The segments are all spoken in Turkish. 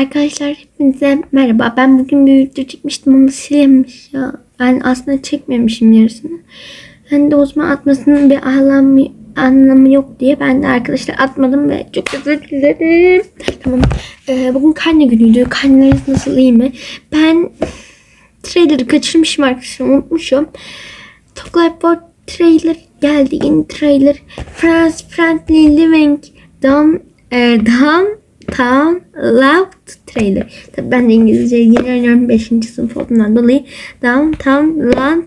Arkadaşlar hepinize merhaba. Ben bugün bir video çekmiştim ama silinmiş ya. Ben aslında çekmemişim yarısını. Ben de o zaman atmasının bir anlamı, anlamı yok diye ben de arkadaşlar atmadım ve çok özür dilerim. Tamam. Ee, bugün karne günüydü. Karneleriniz nasıl iyi mi? Ben trailer'ı kaçırmışım arkadaşlar unutmuşum. Talk Life for trailer geldi. Yeni trailer. France Friendly Living Down, e, Down Town Loved trailer. Tabii ben de İngilizce yeni öğreniyorum 5. sınıf olduğundan dolayı Downtown Loved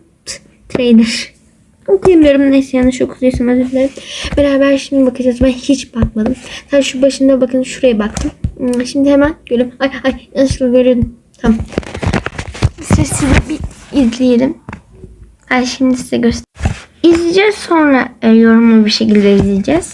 trailer. Okuyamıyorum neyse yanlış okuduysam özür dilerim. Beraber şimdi bakacağız. Ben hiç bakmadım. Sadece şu başında bakın şuraya baktım. Hmm, Şimdi hemen görüyorum. Ay ay nasıl görüyordum. Tamam. Sesini bir izleyelim. Ben şimdi size göster. İzleyeceğiz sonra e, yorumlu bir şekilde izleyeceğiz.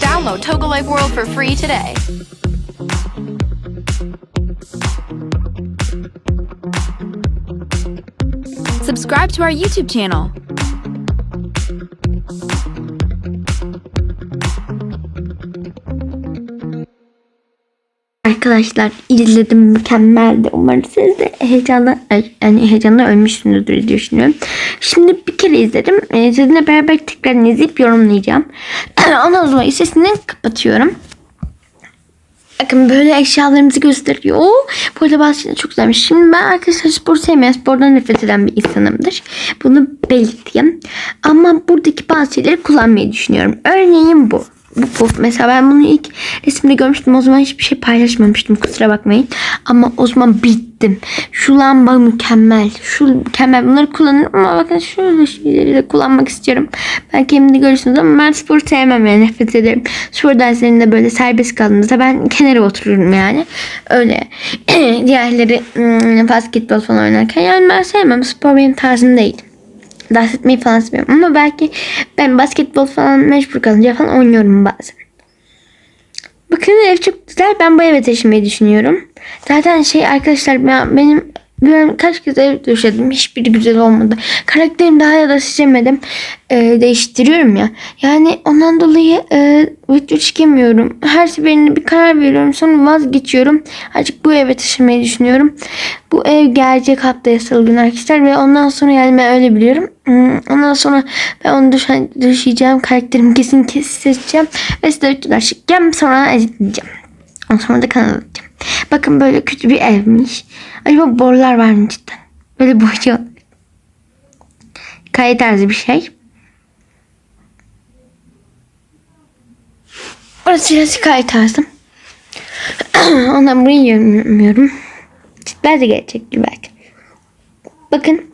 Download Toga Life World for free today. Subscribe to our YouTube channel. Arkadaşlar izledim mükemmeldi. Umarım siz de heyecanla yani heyecanla ölmüşsünüzdür diye düşünüyorum. Şimdi bir kere izledim. Ee, sizinle beraber tekrar izleyip yorumlayacağım. Ondan sonra sesini kapatıyorum. Bakın böyle eşyalarımızı gösteriyor. Bu arada şeyler çok güzelmiş. Şimdi ben arkadaşlar spor sevmeyen, spordan nefret eden bir insanımdır. Bunu belirteyim. Ama buradaki bazı şeyleri kullanmayı düşünüyorum. Örneğin bu. Bu puf. Mesela ben bunu ilk resimde görmüştüm. O zaman hiçbir şey paylaşmamıştım. Kusura bakmayın. Ama o zaman bittim. Şu lamba mükemmel. Şu mükemmel. Bunları kullanırım ama bakın şöyle şeyleri de kullanmak istiyorum. Belki elimde görürsünüz ama ben spor sevmem yani nefret ederim. Spor derslerinde böyle serbest kaldığımızda ben kenara otururum yani. Öyle. Diğerleri hmm, basketbol falan oynarken yani ben sevmem. Spor benim tarzım değil dans etmeyi falan seviyorum. Ama belki ben basketbol falan mecbur kalınca falan oynuyorum bazen. Bakın ev çok güzel. Ben bu eve taşınmayı düşünüyorum. Zaten şey arkadaşlar ben, benim ben kaç kez ev döşedim. Hiçbiri güzel olmadı. Karakterimi daha ya da seçemedim. Ee, değiştiriyorum ya. Yani ondan dolayı e, video çekemiyorum. Her seferinde bir karar veriyorum. Sonra vazgeçiyorum. Artık bu eve taşınmayı düşünüyorum. Bu ev gelecek haftaya salı günü arkadaşlar. Ve ondan sonra yani ben öyle biliyorum. Hmm, Ondan sonra ben onu düşen, düşeceğim. Karakterimi kesin kesin seçeceğim. Ve size videolar çekeceğim. Sonra editleyeceğim. Ondan sonra da kanal atacağım. Bakın böyle kötü bir evmiş. Acaba borular var mı cidden? Böyle boşu. Kaya tarzı bir şey. Burası biraz hikaye tarzım. Ondan burayı yorumluyorum. Çitler de gelecektir belki. Bakın.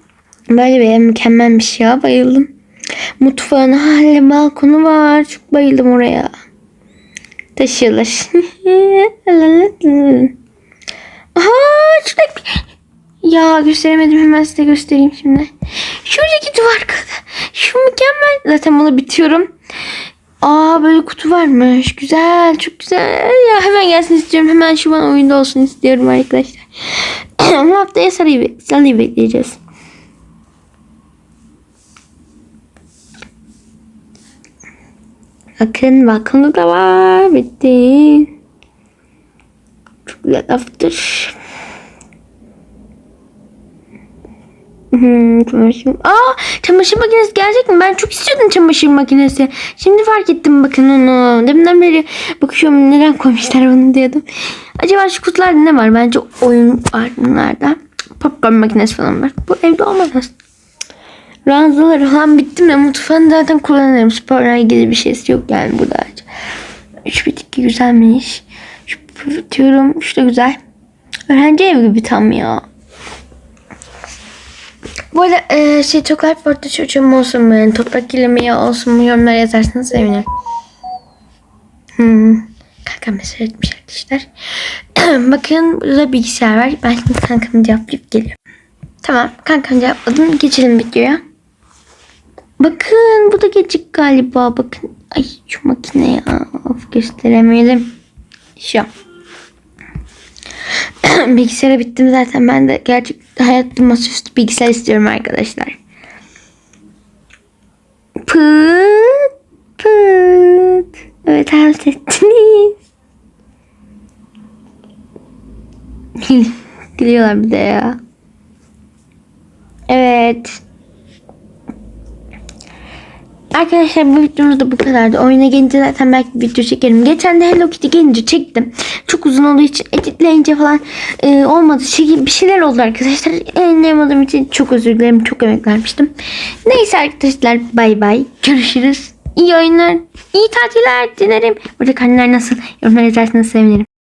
Böyle bir mükemmel bir şey. Bayıldım. Mutfağın hali balkonu var. Çok bayıldım oraya. Taşıyorlar. Aha şuradaki ya gösteremedim hemen size göstereyim şimdi. Şuradaki duvar kadar. Şu mükemmel. Zaten bunu bitiyorum. Aa böyle kutu varmış. Güzel. Çok güzel. Ya hemen gelsin istiyorum. Hemen şu an oyunda olsun istiyorum arkadaşlar. Ama haftaya sarıyı, sarıyı bekleyeceğiz. Bakın balkonda da var. Bitti. Laftır. Hmm, çamaşır... Aa, çamaşır makinesi gelecek mi? Ben çok istiyordum çamaşır makinesi. Şimdi fark ettim bakın onu. Deminden beri bakıyorum neden koymuşlar bunu diyordum. Acaba şu kutularda ne var? Bence oyun var bunlarda. Popcorn makinesi falan var. Bu evde olmaz aslında. Ranzalar falan bitti mi? Mutfağını zaten kullanırım. Sporla ilgili bir şeysi yok yani burada. Şu bitki güzelmiş. Diyorum. Şu güzel. Öğrenci evi gibi tam ya. Bu arada e, şey çok like orta çocuğum olsun mu? Yani toprak kirlemeye olsun mu? Yorumlara yazarsanız sevinirim. Hmm. Kanka mesaj etmiş arkadaşlar. Bakın burada bilgisayar var. Ben şimdi kankamı cevaplayıp geliyorum. Tamam kankamı cevapladım. Geçelim videoya. Bakın bu da geçik galiba. Bakın. Ay şu makine ya. Of gösteremeyelim. Şu. Bilgisayara bittim zaten. Ben de gerçek hayatta masaüstü bilgisayar istiyorum arkadaşlar. Pıt pıt. Evet halt ettiniz. Gülüyorlar bir de ya. Evet. Arkadaşlar bu videomuz da bu kadardı. Oyuna gelince zaten belki video çekerim. Geçen de Hello Kitty gelince çektim. Çok uzun olduğu için editleyince falan e, olmadı. Şey, bir şeyler oldu arkadaşlar. Yayınlayamadığım için çok özür dilerim. Çok emek vermiştim. Neyse arkadaşlar bay bay. Görüşürüz. İyi oyunlar. iyi tatiller dilerim. Burada kanallar nasıl? Yorumlar yazarsanız sevinirim.